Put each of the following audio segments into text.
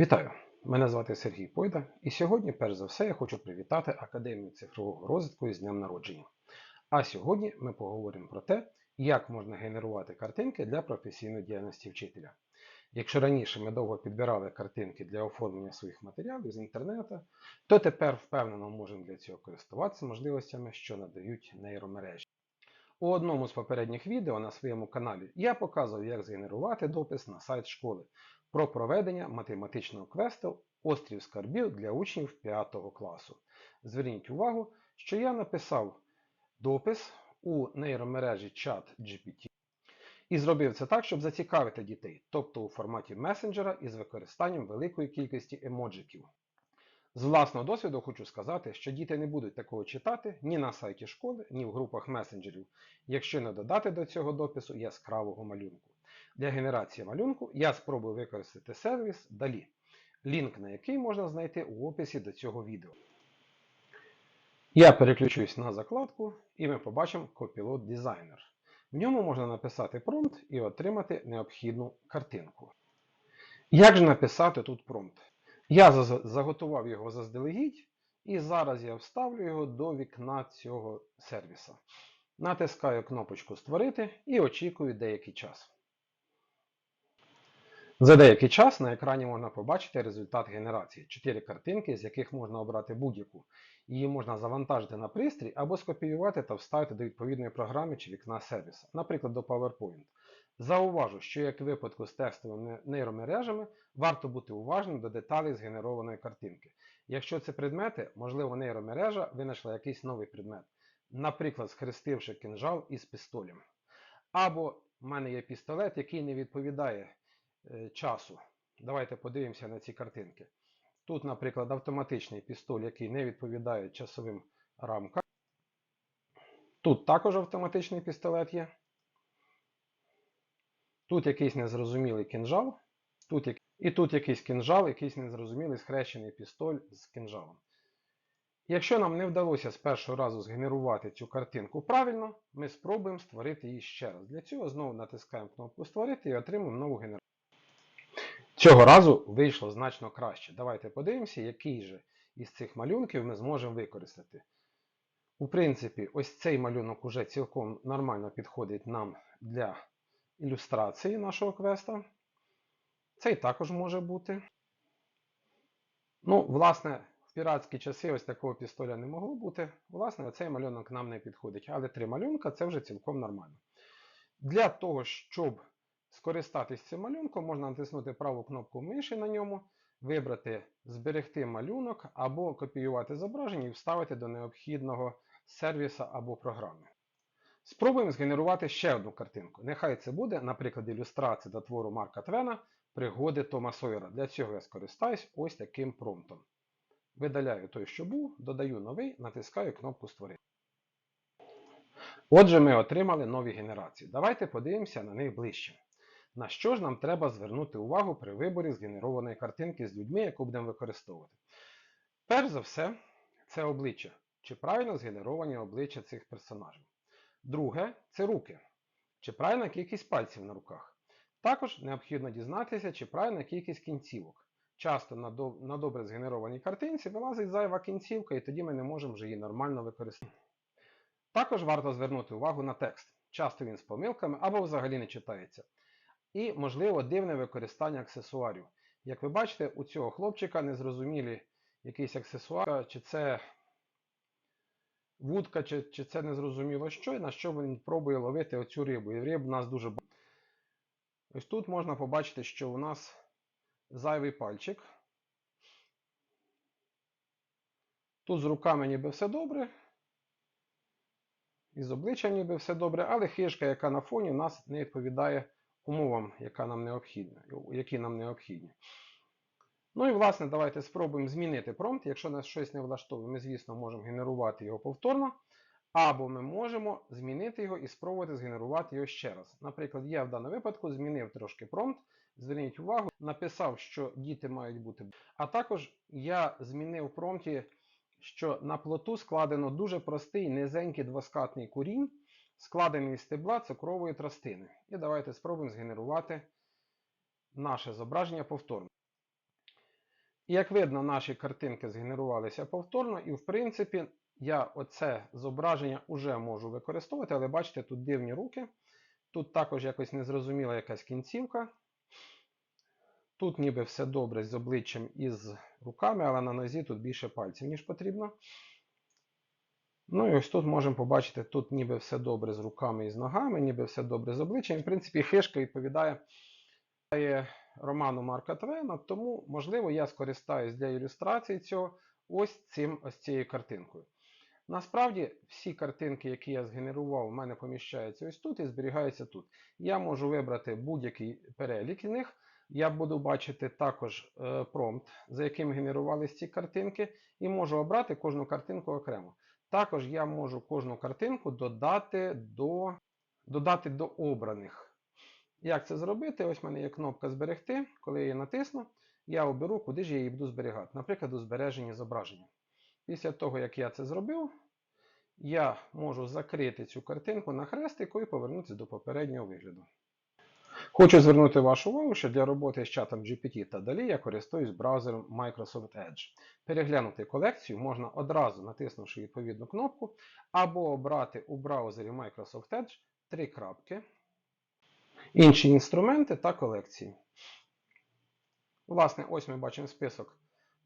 Вітаю! Мене звати Сергій Пойда, і сьогодні, перш за все, я хочу привітати Академію цифрового розвитку із днем народження. А сьогодні ми поговоримо про те, як можна генерувати картинки для професійної діяльності вчителя. Якщо раніше ми довго підбирали картинки для оформлення своїх матеріалів з інтернету, то тепер впевнено можемо для цього користуватися можливостями, що надають нейромережі. У одному з попередніх відео на своєму каналі я показував, як згенерувати допис на сайт школи про проведення математичного квесту Острів скарбів для учнів 5 класу. Зверніть увагу, що я написав допис у нейромережі ChatGPT і зробив це так, щоб зацікавити дітей, тобто у форматі месенджера із використанням великої кількості емоджиків. З власного досвіду хочу сказати, що діти не будуть такого читати ні на сайті школи, ні в групах месенджерів, якщо не додати до цього допису яскравого малюнку. Для генерації малюнку я спробую використати сервіс DALI, лінк на який можна знайти у описі до цього відео. Я переключусь на закладку і ми побачимо Copilot Designer. В ньому можна написати промпт і отримати необхідну картинку. Як же написати тут промпт? Я заготував його заздалегідь, і зараз я вставлю його до вікна цього сервіса. Натискаю кнопочку Створити і очікую деякий час. За деякий час на екрані можна побачити результат генерації. Чотири картинки, з яких можна обрати будь-яку. Її можна завантажити на пристрій або скопіювати та вставити до відповідної програми чи вікна сервіса, наприклад, до PowerPoint. Зауважу, що як випадку з текстовими нейромережами, варто бути уважним до деталей згенерованої картинки. Якщо це предмети, можливо, нейромережа винайшла якийсь новий предмет, наприклад, схрестивши кинжал із пістолем. Або в мене є пістолет, який не відповідає е, часу. Давайте подивимося на ці картинки. Тут, наприклад, автоматичний пістоль, який не відповідає часовим рамкам. Тут також автоматичний пістолет є. Тут якийсь незрозумілий кінжал, тут як... і тут якийсь кінжал, якийсь незрозумілий схрещений пістоль з кінжалом. Якщо нам не вдалося з першого разу згенерувати цю картинку правильно, ми спробуємо створити її ще раз. Для цього знову натискаємо кнопку Створити і отримаємо нову генерацію. Цього разу вийшло значно краще. Давайте подивимося, який же із цих малюнків ми зможемо використати. У принципі, ось цей малюнок уже цілком нормально підходить нам для ілюстрації нашого квеста. Цей також може бути. Ну, власне, в піратські часи ось такого пістоля не могло бути. Власне, оцей малюнок нам не підходить. Але три малюнка це вже цілком нормально. Для того, щоб скористатись цим малюнком, можна натиснути праву кнопку миші на ньому, вибрати Зберегти малюнок або копіювати зображення і вставити до необхідного сервіса або програми. Спробуємо згенерувати ще одну картинку. Нехай це буде, наприклад, ілюстрація до твору Марка Твена Пригоди Тома Сойера. Для цього я скористаюсь ось таким промптом. Видаляю той, що був, додаю новий, натискаю кнопку Створити. Отже, ми отримали нові генерації. Давайте подивимося на них ближче. На що ж нам треба звернути увагу при виборі згенерованої картинки з людьми, яку будемо використовувати? Перш за все, це обличчя. Чи правильно згенеровані обличчя цих персонажів. Друге це руки. Чи правильна кількість пальців на руках. Також необхідно дізнатися, чи правильна кількість кінцівок. Часто на, до... на добре згенерованій картинці вилазить зайва кінцівка, і тоді ми не можемо вже її нормально використати. Також варто звернути увагу на текст. Часто він з помилками або взагалі не читається. І, можливо, дивне використання аксесуарів. Як ви бачите, у цього хлопчика незрозумілі якийсь аксесуар, чи це вудка, чи чи це незрозуміло що, і на що він пробує ловити оцю рибу. І риб у нас дуже багато. Ось тут можна побачити, що у нас зайвий пальчик. Тут з руками ніби все добре. І з обличчям ніби все добре, але хижка, яка на фоні, нас не відповідає умовам, яка нам необхідна, які нам необхідні. Ну і, власне, давайте спробуємо змінити промпт. Якщо нас щось не влаштовує, ми, звісно, можемо генерувати його повторно. Або ми можемо змінити його і спробувати згенерувати його ще раз. Наприклад, я в даному випадку змінив трошки промпт. Зверніть увагу, написав, що діти мають бути. А також я змінив промпті, що на плоту складено дуже простий низенький двоскатний курінь, складений з стебла цукрової тростини. І давайте спробуємо згенерувати наше зображення повторно. І як видно, наші картинки згенерувалися повторно, і в принципі я оце зображення вже можу використовувати, але бачите, тут дивні руки. Тут також якось незрозуміла якась кінцівка. Тут ніби все добре з обличчям і з руками, але на нозі тут більше пальців, ніж потрібно. Ну і ось тут можемо побачити, тут ніби все добре з руками і з ногами, ніби все добре з обличчям. І, в принципі, хишка відповідає роману Марка Твена, тому, можливо, я скористаюсь для ілюстрації цього ось цим ось цією картинкою. Насправді, всі картинки, які я згенерував, у мене поміщаються ось тут і зберігаються тут. Я можу вибрати будь-який перелік з них. Я буду бачити також е, промпт, за яким генерувалися ці картинки, і можу обрати кожну картинку окремо. Також я можу кожну картинку додати до, додати до обраних. Як це зробити? Ось в мене є кнопка Зберегти. Коли я її натисну, я оберу, куди ж я її буду зберігати. Наприклад, у збереженні зображення. Після того, як я це зробив, я можу закрити цю картинку на хрестику і повернутися до попереднього вигляду. Хочу звернути вашу увагу, що для роботи з чатом GPT та далі я користуюсь браузером Microsoft Edge. Переглянути колекцію можна одразу натиснувши відповідну кнопку, або обрати у браузері Microsoft Edge три крапки, інші інструменти та колекції. Власне, ось ми бачимо список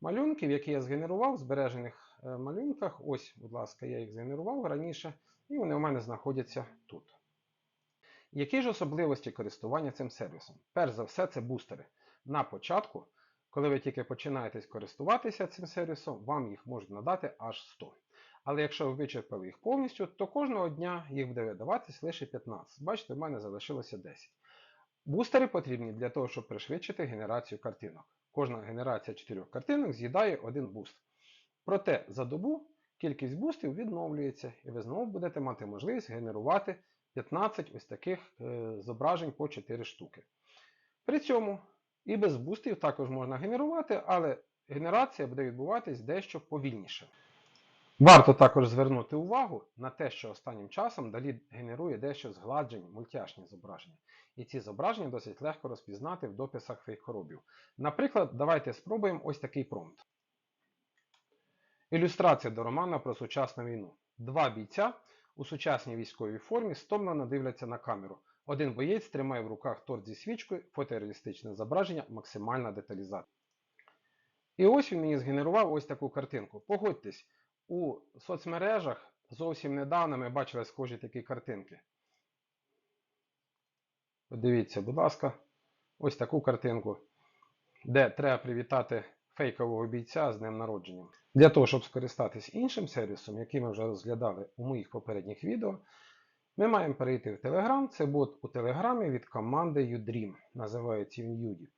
малюнків, які я згенерував в збережених е, малюнках. Ось, будь ласка, я їх згенерував раніше, і вони у мене знаходяться тут. Які ж особливості користування цим сервісом? Перш за все, це бустери. На початку, коли ви тільки починаєте користуватися цим сервісом, вам їх можуть надати аж 100. Але якщо ви вичерпали їх повністю, то кожного дня їх буде видаватись лише 15. Бачите, в мене залишилося 10. Бустери потрібні для того, щоб пришвидшити генерацію картинок. Кожна генерація 4 картинок з'їдає один буст. Проте за добу кількість бустів відновлюється, і ви знову будете мати можливість генерувати 15 ось таких е, зображень по 4 штуки. При цьому і без бустів також можна генерувати, але генерація буде відбуватись дещо повільніше. Варто також звернути увагу на те, що останнім часом Далі генерує дещо згладжені мультяшні зображення. І ці зображення досить легко розпізнати в дописах фейк-коробів. Наприклад, давайте спробуємо ось такий промпт. Ілюстрація до романа про сучасну війну. Два бійця у сучасній військовій формі стомлено дивляться на камеру. Один боєць тримає в руках торт зі свічкою, фотореалістичне зображення, максимальна деталізація. І ось він мені згенерував ось таку картинку. Погодьтесь, у соцмережах зовсім недавно ми бачили схожі такі картинки. Подивіться, будь ласка, ось таку картинку, де треба привітати фейкового бійця з днем народження. Для того, щоб скористатись іншим сервісом, який ми вже розглядали у моїх попередніх відео, ми маємо перейти в Telegram. Це бот у Телеграмі від команди Udream, називається він Юді.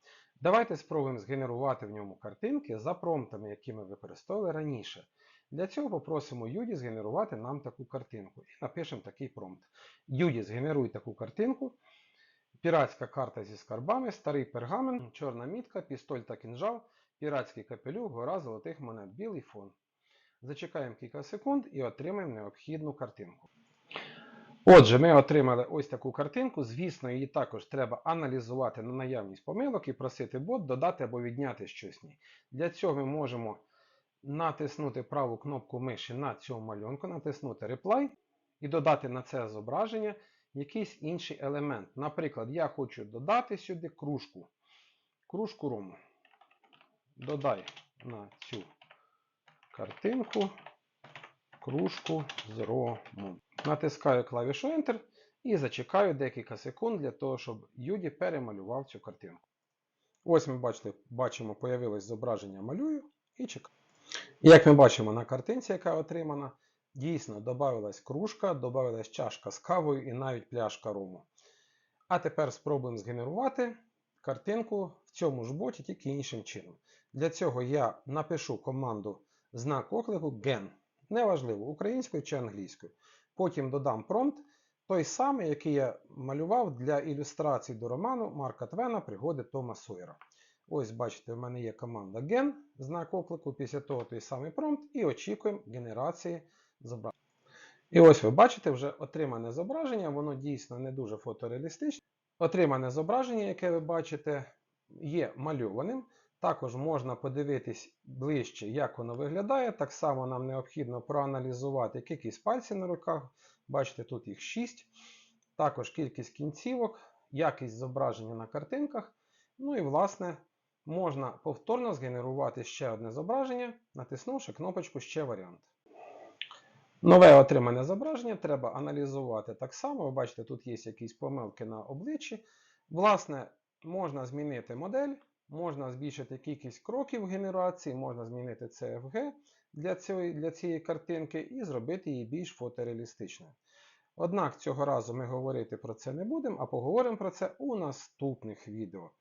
Давайте спробуємо згенерувати в ньому картинки за промптами, які ми використовували раніше. Для цього попросимо Юді згенерувати нам таку картинку. І напишемо такий промпт. Юді, згенеруй таку картинку. Піратська карта зі скарбами, старий пергамент, чорна мітка, пістоль та кінжал, піратський капелюх, гора золотих монет, білий фон. Зачекаємо кілька секунд і отримаємо необхідну картинку. Отже, ми отримали ось таку картинку. Звісно, її також треба аналізувати на наявність помилок і просити бот додати або відняти щось. Для цього ми можемо натиснути праву кнопку миші на цьому малюнку, натиснути Reply і додати на це зображення якийсь інший елемент. Наприклад, я хочу додати сюди кружку. Кружку рому. Додай на цю картинку кружку з ромом. Натискаю клавішу Enter і зачекаю декілька секунд для того, щоб Юді перемалював цю картинку. Ось ми бачили, бачимо, появилось зображення малюю і чекаю. Як ми бачимо на картинці, яка отримана, дійсно додавалась кружка, додавалась чашка з кавою і навіть пляшка рому. А тепер спробуємо згенерувати картинку в цьому ж боті, тільки іншим чином. Для цього я напишу команду знак оклику gen. Неважливо, українською чи англійською. Потім додам промпт, той самий, який я малював для ілюстрації до роману Марка Твена Пригоди Тома Сойера. Ось, бачите, в мене є команда gen, знак оклику, після того той самий промпт, і очікуємо генерації зображення. І ось ви бачите вже отримане зображення, воно дійсно не дуже фотореалістичне. Отримане зображення, яке ви бачите, є мальованим. Також можна подивитись ближче, як воно виглядає. Так само нам необхідно проаналізувати кількість пальців на руках. Бачите, тут їх 6. Також кількість кінцівок, якість зображення на картинках. Ну і, власне, можна повторно згенерувати ще одне зображення, натиснувши кнопочку Ще варіант. Нове отримане зображення треба аналізувати так само. Ви бачите, тут є якісь помилки на обличчі. Власне, можна змінити модель, можна збільшити кількість кроків генерації, можна змінити CFG для цієї, для цієї картинки і зробити її більш фотореалістичною. Однак цього разу ми говорити про це не будемо, а поговоримо про це у наступних відео.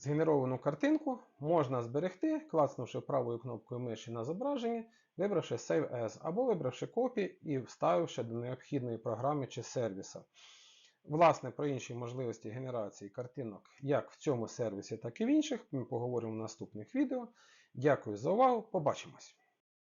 Згенеровану картинку можна зберегти, клацнувши правою кнопкою миші на зображенні, вибравши Save As, або вибравши Copy і вставивши до необхідної програми чи сервіса. Власне, про інші можливості генерації картинок як в цьому сервісі, так і в інших ми поговоримо в наступних відео. Дякую за увагу, побачимось!